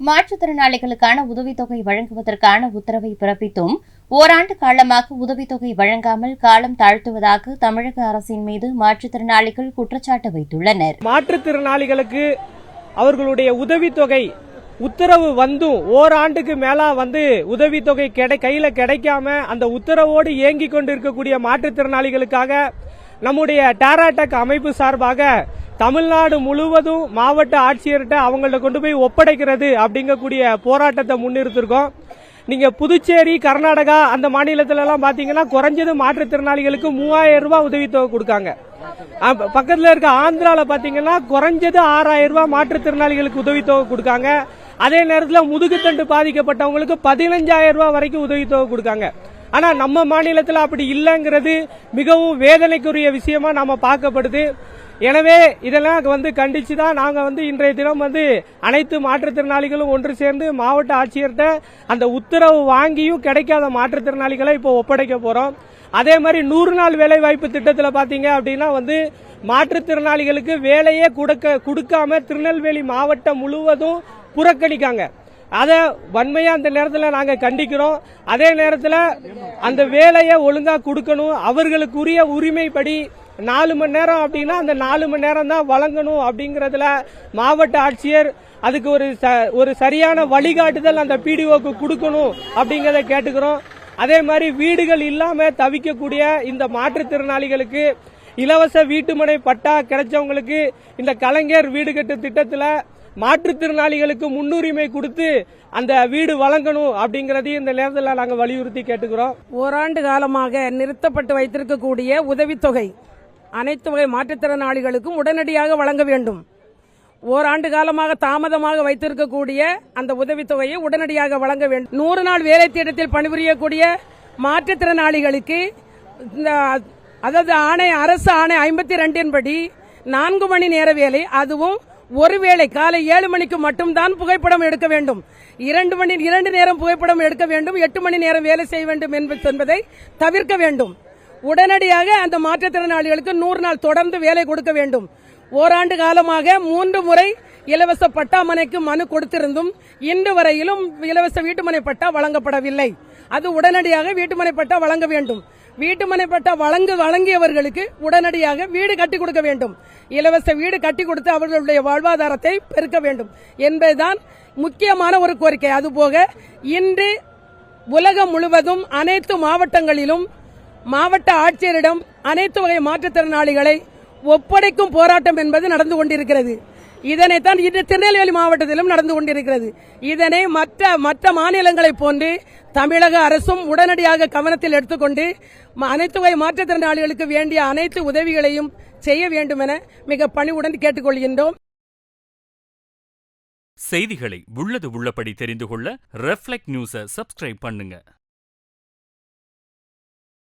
மாற்றுத்திறனாளிகளுக்கான உதவித்தொகை வழங்குவதற்கான உத்தரவை பிறப்பித்தும் ஓராண்டு காலமாக உதவித்தொகை வழங்காமல் காலம் தாழ்த்துவதாக தமிழக அரசின் மீது மாற்றுத்திறனாளிகள் குற்றச்சாட்டு வைத்துள்ளனர். மாற்றுத்திறனாளிகளுக்கு அவர்களுடைய உதவித்தொகை உத்தரவு வந்தும் ஓராண்டுக்கு மேலா வந்து உதவித்தொகை கிடை கையில கிடைக்காம அந்த உத்தரவோடு இயங்கி கொண்டிருக்கக்கூடிய மாற்றுத்திறனாளிகளுக்காக நம்முடைய டேராடெக் அமைப்பு சார்பாக தமிழ்நாடு முழுவதும் மாவட்ட ஆட்சியர்கிட்ட அவங்கள்ட்ட கொண்டு போய் ஒப்படைக்கிறது அப்படிங்கக்கூடிய போராட்டத்தை முன்னிறுத்திருக்கோம். நீங்க புதுச்சேரி கர்நாடகா அந்த மாநிலத்துல எல்லாம் பாத்தீங்கன்னா குறைஞ்சது மாற்றுத்திறனாளிகளுக்கு மூவாயிரம் ரூபாய் உதவித்தொகை கொடுக்காங்க. பக்கத்தில் பக்கத்துல இருக்க ஆந்திரால பாத்தீங்கன்னா குறைஞ்சது ஆறாயிரம் ரூபாய் மாற்றுத்திறனாளிகளுக்கு உதவித்தொகை கொடுக்காங்க. அதே நேரத்தில் முதுகுத்தண்டு பாதிக்கப்பட்டவங்களுக்கு பதினஞ்சாயிரம் ரூபாய் வரைக்கும் உதவித்தொகை கொடுக்காங்க. ஆனா நம்ம மாநிலத்தில் அப்படி இல்லைங்கிறது மிகவும் வேதனைக்குரிய விஷயமா நாம பார்க்கப்படுது. எனவே இதெல்லாம் வந்து கண்டிச்சு தான் நாங்கள் வந்து இன்றைய தினம் வந்து அனைத்து மாற்றுத்திறனாளிகளும் ஒன்று சேர்ந்து மாவட்ட ஆட்சியர்கிட்ட அந்த உத்தரவு வாங்கியும் கிடைக்காத மாற்றுத்திறனாளிகளை இப்போ ஒப்படைக்க போறோம். அதே மாதிரி நூறு நாள் வேலை வாய்ப்பு திட்டத்தில் பார்த்தீங்க அப்படின்னா வந்து மாற்றுத்திறனாளிகளுக்கு வேலையே கொடுக்க கொடுக்காம திருநெல்வேலி மாவட்டம் முழுவதும் புறக்கணிக்காங்க. அதை வன்மையாக அந்த நேரத்தில் நாங்கள் கண்டிக்கிறோம். அதே நேரத்தில் அந்த வேலையை ஒழுங்காக கொடுக்கணும். அவர்களுக்குரிய உரிமைப்படி நாலு மணி நேரம் அப்படின்னா அந்த நாலு மணி நேரம் தான் வழங்கணும் அப்படிங்கிறதுல மாவட்ட ஆட்சியர் அதுக்கு ஒரு ச- ஒரு சரியான வழிகாட்டுதல் அந்த பிடிஓக்கு கொடுக்கணும் அப்படிங்கிறத கேட்டுக்கிறோம். அதே மாதிரி வீடுகள் இல்லாம தவிக்கக்கூடிய இந்த மாற்றுத்திறனாளிகளுக்கு இலவச வீட்டுமனை பட்டா கிடைச்சவங்களுக்கு இந்த கலைஞர் வீடு கட்டு திட்டத்தில் மாற்றுத்திறனாளிகளுக்கு முன்னுரிமை கொடுத்து அந்த வீடு வழங்கணும் அப்படிங்கறதையும் இந்த நேரத்தில் நாங்கள் வலியுறுத்தி கேட்டுக்கிறோம். ஓராண்டு காலமாக நிறுத்தப்பட்டு வைத்திருக்கக்கூடிய உதவித்தொகை அனைத்து வகை மாற்றுத்திறனாளிகளுக்கும் உடனடியாக வழங்க வேண்டும். ஓராண்டு காலமாக தாமதமாக வைத்திருக்கக்கூடிய அந்த உதவித்தொகையை உடனடியாக வழங்க வேண்டும். நூறு நாள் வேலை திட்டத்தில் பணிபுரியக்கூடிய மாற்றுத்திறனாளிகளுக்கு இந்த அதாவது ஆணை அரசு ஆணை ஐம்பத்தி ரெண்டின் படி நான்கு மணி நேர வேலை அதுவும் ஒருவேளை காலை ஏழு மணிக்கு மட்டும்தான் புகைப்படம் எடுக்க வேண்டும். இரண்டு மணி இரண்டு நேரம் புகைப்படம் எடுக்க வேண்டும். எட்டு மணி நேரம் வேலை செய்ய வேண்டும் என்பதை தவிர்க்க வேண்டும். உடனடியாக அந்த மாற்றுத்திறனாளிகளுக்கு நூறு நாள் தொடர்ந்து வேலை கொடுக்க வேண்டும். ஓராண்டு காலமாக மூன்று முறை இலவச பட்டாமனைக்கு மனு கொடுத்திருந்தும் இன்று வரையிலும் இலவச வீட்டுமனை பட்டா வழங்கப்படவில்லை. அது உடனடியாக வீட்டுமனை பட்டா வழங்க வேண்டும். வீட்டுமனை பட்டா வழங்கு வழங்கியவர்களுக்கு உடனடியாக வீடு கட்டி கொடுக்க வேண்டும். இலவச வீடு கட்டி கொடுத்து அவர்களுடைய வாழ்வாதாரத்தை பெருக்க வேண்டும் என்பதுதான் முக்கியமான ஒரு கோரிக்கை. அதுபோக இன்று உலகம் முழுவதும் அனைத்து மாவட்டங்களிலும் மாவட்ட ஆட்சியரிடம் அனைத்து வகை மாற்றுத்திறனாளிகளை ஒப்படைக்கும் போராட்டம் என்பது நடந்து கொண்டிருக்கிறது. இதனைத்தான் இன்று திருநெல்வேலி மாவட்டத்திலும் நடந்து கொண்டிருக்கிறது. இதனை மற்ற மற்ற மாநிலங்களைப் போன்று தமிழக அரசும் உடனடியாக கவனத்தில் எடுத்துக்கொண்டு அனைத்து வகை மாற்றுத்திறனாளிகளுக்கு வேண்டிய அனைத்து உதவிகளையும் செய்ய வேண்டும் என மிக பணிவுடன் கேட்டுக்கொள்கின்றோம். செய்திகளை உள்ளது உள்ளபடி தெரிந்து கொள்ள ரெஃப்ளெக்ட் நியூஸை சப்ஸ்கிரைப் பண்ணுங்க.